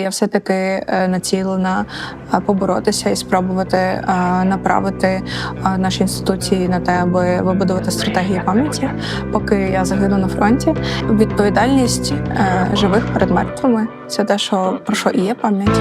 я все-таки е, націлена е, поборотися і спробувати е, направити наші інституції на те, аби вибудувати стратегії пам'яті, поки я загину на фронті. Відповідальність живих перед мертвими це те, що про що і є пам'ять.